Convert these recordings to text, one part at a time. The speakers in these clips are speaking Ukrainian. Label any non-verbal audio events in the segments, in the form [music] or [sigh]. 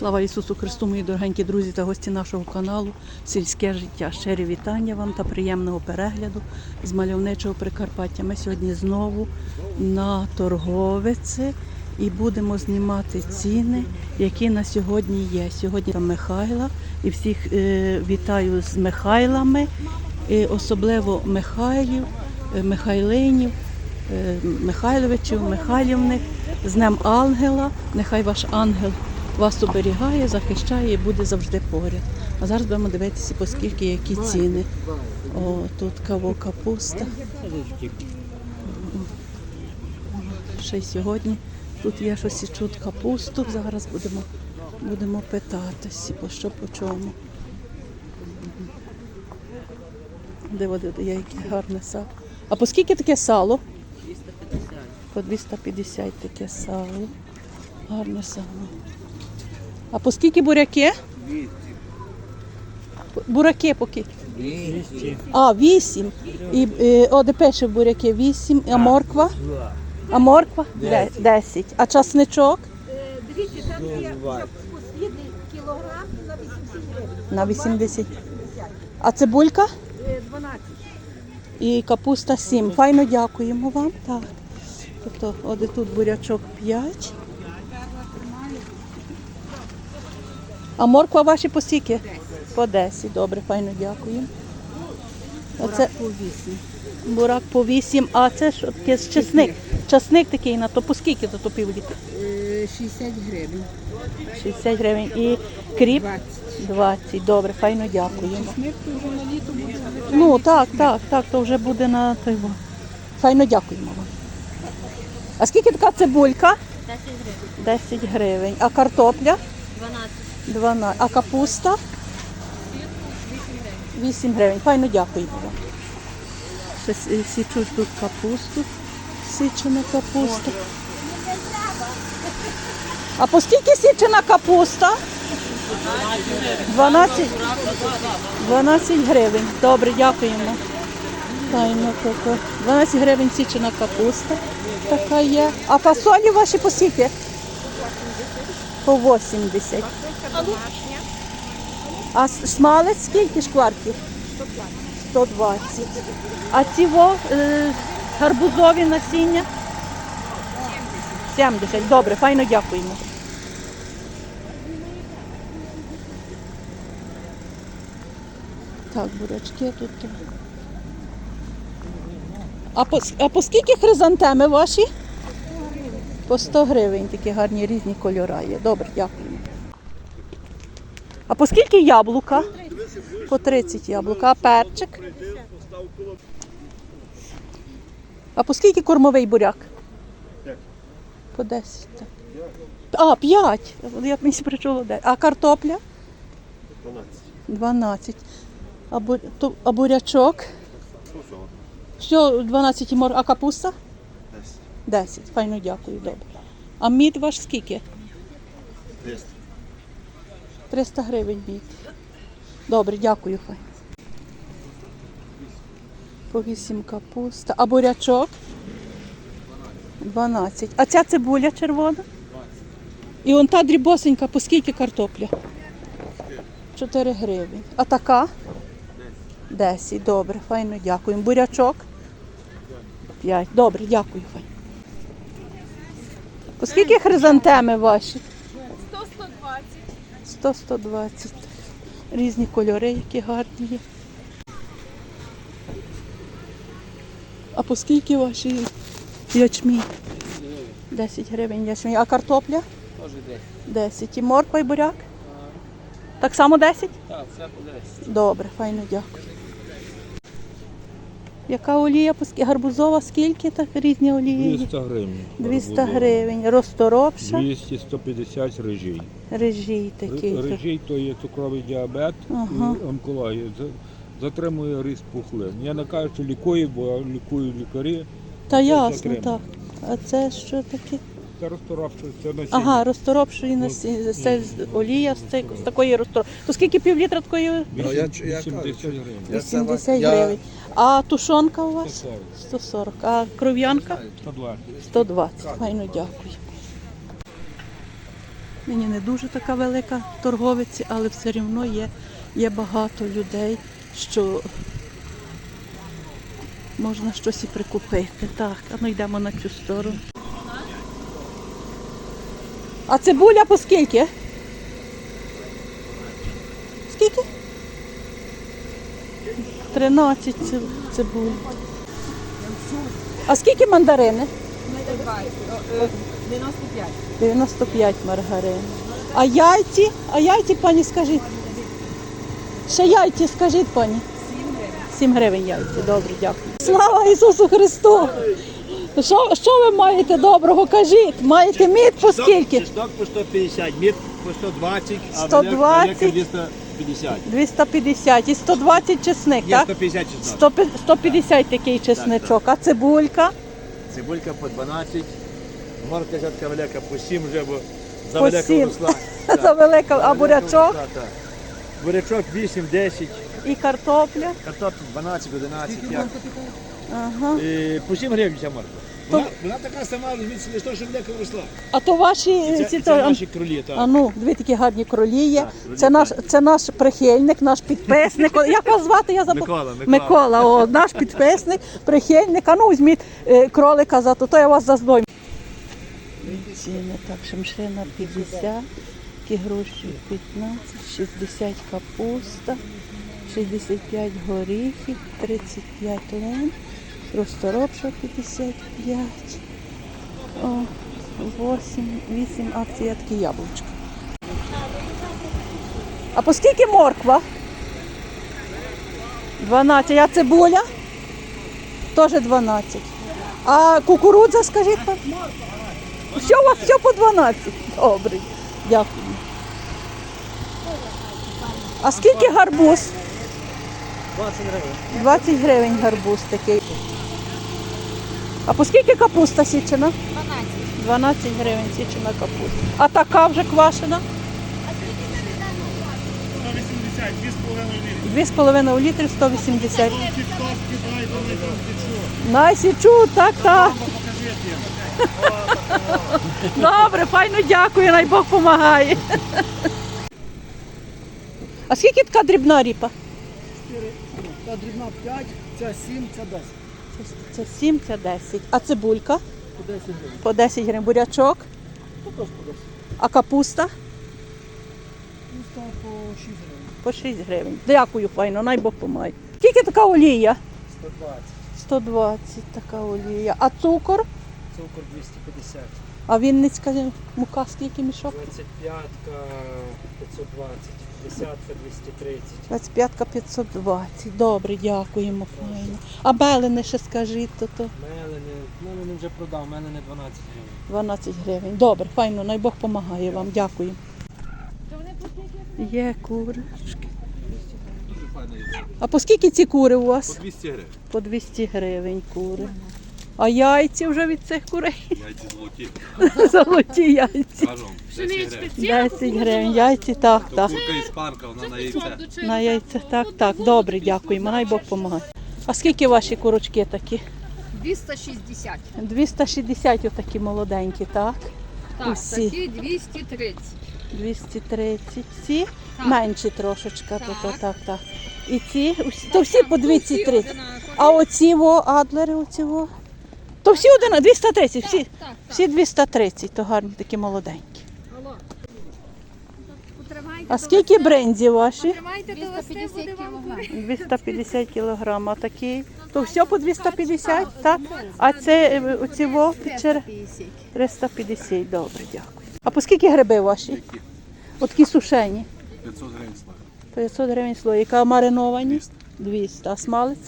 Слава Ісусу Христу, мої дорогенькі друзі та гості нашого каналу Сільське життя. Щирі вітання вам та приємного перегляду з мальовничого Прикарпаття. Ми сьогодні знову на торговиці і будемо знімати ціни, які на сьогодні є. Сьогодні там Михайла і всіх е, вітаю з Михайлами, і особливо Михайлів, е, Михайлинів. Е, Михайловичів, Михайлівних, з Днем Ангела. Нехай ваш ангел вас оберігає, захищає і буде завжди поряд. А зараз будемо дивитися, по скільки які ціни. О, тут каво капуста. Ще й сьогодні тут є щось і чут капусту. Зараз будемо, будемо питатися, по що по чому. Диво, є яке гарне сало. А по скільки таке сало? 250. По 250 таке сало. Гарне сало. А по скільки буряки? Бураки поки. 200. А, 8. І е, о, де пише буряки 8. А морква? А морква? Де- 10. А часничок? Дивіться, там є послідний кілограм на 80 гривень. На 80. А цибулька? Е, 12. І капуста 7. Файно дякуємо вам. Так. Тобто, от тут бурячок 5. А морква ваші по скільки? По 10. Добре, файно дякуємо. Оце По 8. бурак по 8, а це що таке чесник. Часник такий на то по скільки за то півлітра? 60 Е, гривень. 60 гривень. І кріп 20. 20. Добре, файно дякуємо. Смерть вже на літо буде звичайно. Ну так, так, так, то вже буде на той. Файно дякуємо вам. А скільки така цибулька? 10 гривень. 10 гривень. А картопля? 12. 12. А капуста? 8 гривень. Файно дякуємо вам. Ще січуть тут капусту. Січена капуста. А по скільки січена капуста? 12. 12 гривень. Добре, дякуємо. Файно таке. 12 гривень січена капуста. Така є. А фасолі ваші по скільки? По 80. А смалець скільки шкварків? 120. А ці во, е, гарбузові насіння? 70. Добре, файно дякуємо. Так, бурячки тут. А по, а по скільки хризантеми ваші? По 100 гривень такі гарні різні кольори є. Добре, дякуємо. А по скільки яблука? По 30 яблука. А перчик? А по скільки кормовий буряк? По 10. Так. А, 5. Я мені причула 10. А картопля? 12. А, бу... то- а бурячок? Все, 12 мор. А капуста? 10. 10. Файно дякую, добре. А мід ваш скільки? 300 гривень мід. Добре, дякую, фай. По 8 капуста. А бурячок? 12. А ця цибуля червона? І он та дрібосенька, по скільки картопля? 4 гривень. А така? 10. Добре, файно дякуємо. Бурячок? 5. Добре, дякую, фай. По скільки хризантеми ваші? 100-120. 100-120. Різні кольори, які гарні є. А по скільки ваші ячмі? 10 гривень ячмі. А картопля? Теж 10. 10. І морква і буряк? Так само 10? Так, все по 10. Добре, файно дякую. Яка олія? Гарбузова скільки? Так різні олії? 200 гривень. 200 гарбузова. гривень. Розторопша, 200-150 режій. Рижій такий. Р- Режій то є цукровий діабет Ага. і онкологія. Затримує ріст пухлин. Я не кажу, що лікую, бо лікую лікарі. Та ясно, затримує. так. А це що таке? Це розторопше, це насіння. Ага, розторопшої Ну, насіння. Це олія з, цих- з такої розтор. То скільки півлітра такої? Вісім- я я кажу, 80 гривень. Я 80 я- гривень. А тушонка у вас? 140. 140. А кров'янка? 120. 120. Файно дякую. Нині не дуже така велика торговиця, але все рівно є, є багато людей, що можна щось і прикупити. Так, а ну йдемо на цю сторону. А цибуля по скільки? Скільки? 13 ци- цибуль. А скільки мандарини? 95. 95 маргарин. А яйці? А яйці, пані, скажіть. Ще яйці, скажіть, пані. 7 гривень яйці. Добре, дякую. Слава Ісусу Христу! Що, що ви маєте доброго? Кажіть, маєте мід по скільки? Чеснок по 150, мід по 120, а 120. велика 250. 250 і 120 чесник, Є так? 150 чеснок. 100 150 такий чесничок. А цибулька? Цибулька по 12, морка жадка велика по 7 вже, бо за По [laughs] велика сім. росла. За велика, а бурячок Так, так. Бурячок 8, 10, і картопля. картоплю 12, 11, як. Ага. І по 7 гривень ця морква. Вона, вона така сама, розумієте, лише того, що велика росла. А то ваші Це, ці це то- наші кролі, так. А ну, дві такі гарні кролі є. Так, кролі, Це наш, це наш прихильник, наш підписник. О, Як вас звати? Я забула. Микола, Микола. Микола, о, наш підписник, прихильник. А ну візьміть е, кролика за то, то я вас зазнаю. Ціни так, шимшина 50, такі 15, 60 капуста, 65 горіхів, 35 лен, просторопша 55, о, 8, 8 акцій такі яблучка. А по скільки морква? 12. А цибуля? Теж 12. А кукурудза, скажіть? Що у вас все по 12? Добре, дякую. А скільки гарбуз? 20 гривень. 20 гривень гарбуз такий. А по скільки капуста січена? 12. 12 гривень січена капуста. А така вже квашена? А скільки на літаку? 180, 2,5 літри 180. Найсічу, так, так. Добре, файно дякую, най Бог допомагає. А скільки така дрібна ріпа? Та дрібна 5, ця 7, ця 10. Це 7, це 10. А цибулька? По 10 гривень. По 10 гривень. Бурячок, Також по 10. а капуста Капуста по 6 гривень. по 6 гривень. Дякую, файно, най Бог помай. Скільки така олія? 120. 120 така олія. А цукор? Цукор 250. А Вінницька мука скільки мішок? 25 520. 10 230. 25 520. Добре, дякуємо, файно. А белини ще скажіть, то, то Мелени. Мелени вже продав, мелени 12 гривень. 12 гривень. Добре, файно, най Бог допомагає вам. Дякую. Є курочки. А по скільки ці кури у вас? По 200 гривень. По 200 гривень кури. А яйці вже від цих курей? Яйці золоті. [laughs] Золоті яйці. Кажу, 10 гривень. 10 гривень. Яйці, так, так. Курка іспанка, вона на яйце. На яйцях, так, так. Добре, дякуємо. Най Бог допомагає. А скільки ваші курочки такі? 260. 260 отакі молоденькі, так? Так, Усі. такі 230. 230. Ці Так. менші трошечка, то, то, Так. так, так. І ці, усі- то всі по 230. одинакові. А оці во, адлери, оці во. То всі один, 230, всі, всі 230, то гарні такі молоденькі. А скільки брензі ваші? Потримайте до весни, буде вам курити. 250 кілограм, а такі. То все по 250, так? А це е, оці во печери 350, добре, дякую. А по скільки гриби ваші? От такі сушені. 500 гривень слава. 500 гривень слоїка, а мариновані? 200. А смалець?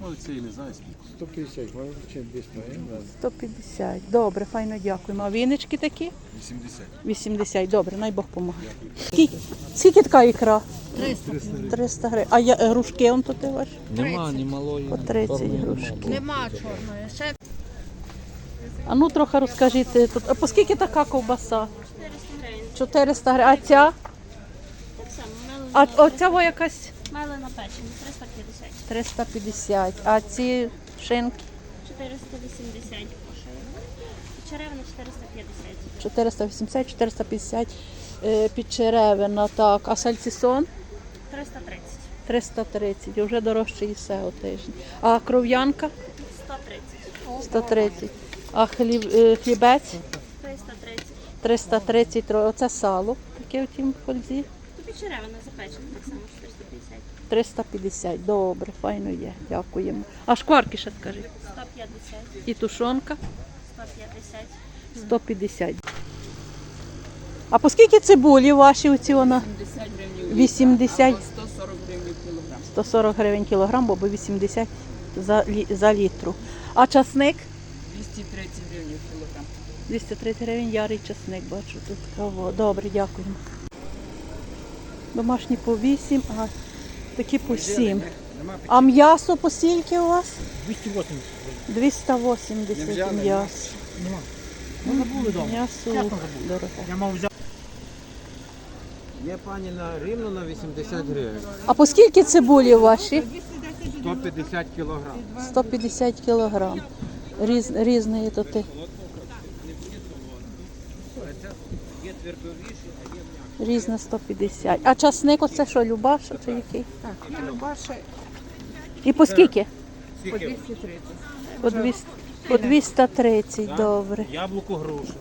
Ну, це і не знаю скільки. 150, може чи 200 гривень. 150. Добре, файно дякуємо. А віночки такі? 80. 80. Добре, най Бог помагає. Скільки, скільки така ікра? 300. 300 гривень. А я, е, грушки он тут і ваші? Нема, ні малої. По 30 грушки. Нема чорної. Ще А ну трохи розкажіть, е, тут, а по скільки така ковбаса? 400 гривень. 400 гривень. А ця? А оця во якась мелена печень, 350. 350. А ці шинки? 480 пошили. Підчеревина 450. 480, 450 е, підчеревина, так. А сальцісон 330. 330, вже дорожче і все тиждень. А кров'янка 130. 130. А хліб, е, хлібець 330. 330. Оце сало, таке в тім фользі. Підчеревина запечена так само 450. 350. Добре, файно є. Дякуємо. А шкварки ще скажіть. 150. І тушонка 150. 150. А по скільки цибулі ваші оці вона? 80 140 гривень кілограм. 140 гривень кілограм, бо 80 за, лі- за літру. А часник? 230 гривень кілограм. 230 гривень ярий часник, бачу тут кого. Добре, дякуємо. Домашні по 8, а такі по 7. А м'ясо по скільки у вас? 280. 280 м'ясо. Ну, забули вдома. М'ясо дороге. Я мав взяти. Є пані на рівно на 80 гривень. А по скільки цибулі ваші? 150 кілограм. 150 кілограм. Різ, різної то ти. Різне 150. А часник оце що, Любаша чи який? Так, Любаша І по скільки? по 230. По 200, по 230, добре. Яблуко груша.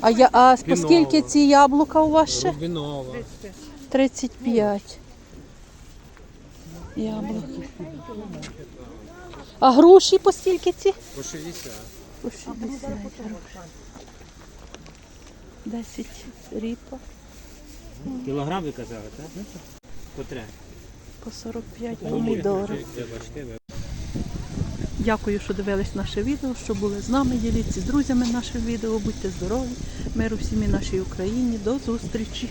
А, я, а по скільки ці яблука у вас ще? Рубінова. 35. Яблуки. А груші по скільки ці? По 60. По 60 10 ріпа. Кілограм ви казали, так? По три. По 45 помідори. Дякую, що дивились наше відео, що були з нами. Діліться з друзями нашим відео. Будьте здорові, миру всім і нашій Україні. До зустрічі!